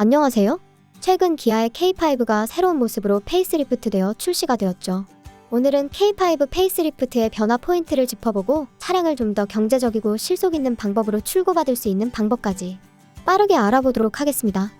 안녕하세요. 최근 기아의 K5가 새로운 모습으로 페이스리프트되어 출시가 되었죠. 오늘은 K5 페이스리프트의 변화 포인트를 짚어보고 차량을 좀 더 경제적이고 실속 있는 방법으로 출고받을 수 있는 방법까지 빠르게 알아보도록 하겠습니다.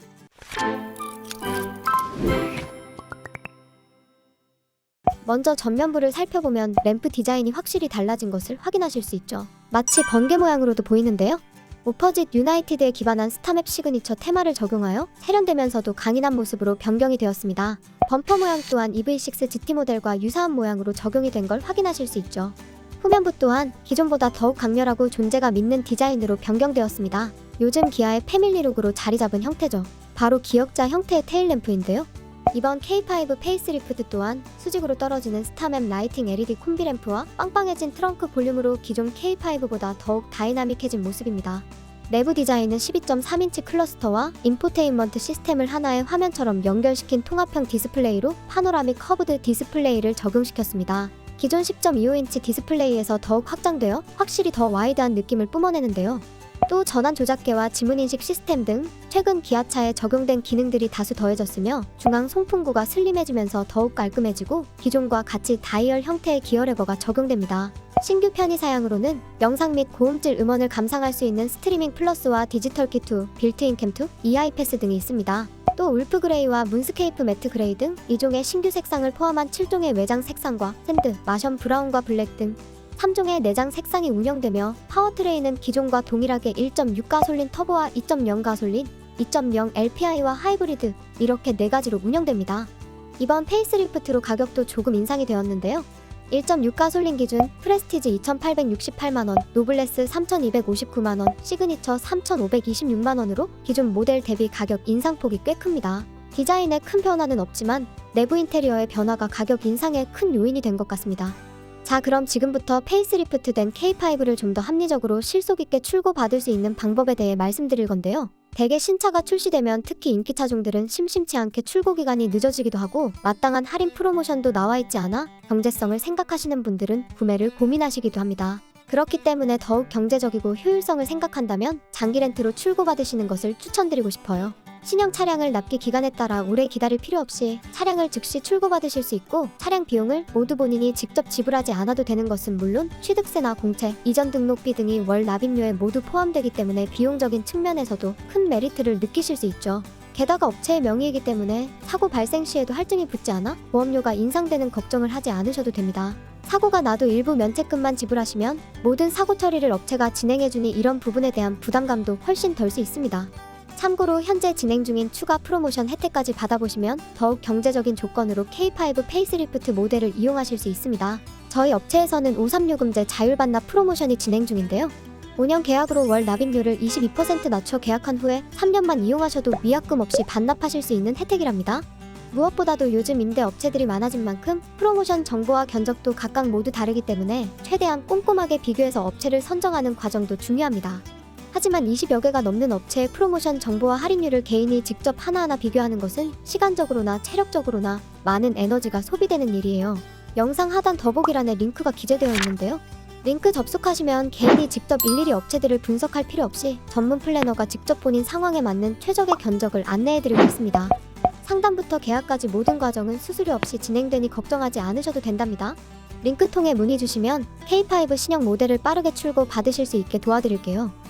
먼저 전면부를 살펴보면 램프 디자인이 확실히 달라진 것을 확인하실 수 있죠. 마치 번개 모양으로도 보이는데요. 오퍼짓 유나이티드에 기반한 스타맵 시그니처 테마를 적용하여 세련되면서도 강인한 모습으로 변경이 되었습니다. 범퍼 모양 또한 EV6 GT 모델과 유사한 모양으로 적용이 된 걸 확인하실 수 있죠. 후면부 또한 기존보다 더욱 강렬하고 존재감 있는 디자인으로 변경되었습니다. 요즘 기아의 패밀리룩으로 자리 잡은 형태죠. 바로 기역자 형태의 테일램프인데요. 이번 K5 페이스리프트 또한 수직으로 떨어지는 스타맵 라이팅 LED 콤비램프와 빵빵해진 트렁크 볼륨으로 기존 K5보다 더욱 다이나믹해진 모습입니다. 내부 디자인은 12.3인치 클러스터와 인포테인먼트 시스템을 하나의 화면처럼 연결시킨 통합형 디스플레이로 파노라믹 커브드 디스플레이를 적용시켰습니다. 기존 10.25인치 디스플레이에서 더욱 확장되어 확실히 더 와이드한 느낌을 뿜어내는데요. 또 전환 조작계와 지문인식 시스템 등 최근 기아차에 적용된 기능들이 다수 더해졌으며 중앙 송풍구가 슬림해지면서 더욱 깔끔해지고 기존과 같이 다이얼 형태의 기어 레버가 적용됩니다. 신규 편의 사양으로는 영상 및 고음질 음원을 감상할 수 있는 스트리밍 플러스와 디지털 키2, 빌트인 캠2, EI 패스 등이 있습니다. 또 울프 그레이와 문스케이프 매트 그레이 등 2종의 신규 색상을 포함한 7종의 외장 색상과 샌드, 마션 브라운과 블랙 등 3종의 내장 색상이 운영되며 파워트레인은 기존과 동일하게 1.6 가솔린 터보와 2.0 가솔린, 2.0 LPI와 하이브리드 이렇게 네 가지로 운영됩니다. 이번 페이스리프트로 가격도 조금 인상이 되었는데요. 1.6 가솔린 기준 프레스티지 2,868만 원, 노블레스 3,259만 원, 시그니처 3,526만 원으로 기존 모델 대비 가격 인상폭이 꽤 큽니다. 디자인에 큰 변화는 없지만 내부 인테리어의 변화가 가격 인상에 큰 요인이 된 것 같습니다. 자, 그럼 지금부터 페이스리프트 된 K5를 좀 더 합리적으로 실속 있게 출고받을 수 있는 방법에 대해 말씀드릴 건데요. 대개 신차가 출시되면 특히 인기 차종들은 심심치 않게 출고 기간이 늦어지기도 하고 마땅한 할인 프로모션도 나와 있지 않아 경제성을 생각하시는 분들은 구매를 고민하시기도 합니다. 그렇기 때문에 더욱 경제적이고 효율성을 생각한다면 장기 렌트로 출고받으시는 것을 추천드리고 싶어요. 신형 차량을 납기 기간에 따라 오래 기다릴 필요 없이 차량을 즉시 출고받으실 수 있고 차량 비용을 모두 본인이 직접 지불하지 않아도 되는 것은 물론 취득세나 공채, 이전 등록비 등이 월 납입료에 모두 포함되기 때문에 비용적인 측면에서도 큰 메리트를 느끼실 수 있죠. 게다가 업체의 명의이기 때문에 사고 발생 시에도 할증이 붙지 않아 보험료가 인상되는 걱정을 하지 않으셔도 됩니다. 사고가 나도 일부 면책금만 지불하시면 모든 사고 처리를 업체가 진행해주니 이런 부분에 대한 부담감도 훨씬 덜 수 있습니다. 참고로 현재 진행 중인 추가 프로모션 혜택까지 받아보시면 더욱 경제적인 조건으로 K5 페이스리프트 모델을 이용하실 수 있습니다. 저희 업체에서는 536음제 자율 반납 프로모션이 진행 중인데요. 5년 계약으로 월 납입료를 22% 낮춰 계약한 후에 3년만 이용하셔도 미약금 없이 반납하실 수 있는 혜택이랍니다. 무엇보다도 요즘 임대 업체들이 많아진 만큼 프로모션 정보와 견적도 각각 모두 다르기 때문에 최대한 꼼꼼하게 비교해서 업체를 선정하는 과정도 중요합니다. 하지만 20여 개가 넘는 업체의 프로모션 정보와 할인율을 개인이 직접 하나하나 비교하는 것은 시간적으로나 체력적으로나 많은 에너지가 소비되는 일이에요. 영상 하단 더보기란에 링크가 기재되어 있는데요. 링크 접속하시면 개인이 직접 일일이 업체들을 분석할 필요 없이 전문 플래너가 직접 본인 상황에 맞는 최적의 견적을 안내해드리고 있습니다. 상담부터 계약까지 모든 과정은 수수료 없이 진행되니 걱정하지 않으셔도 된답니다. 링크 통해 문의 주시면 K5 신형 모델을 빠르게 출고 받으실 수 있게 도와드릴게요.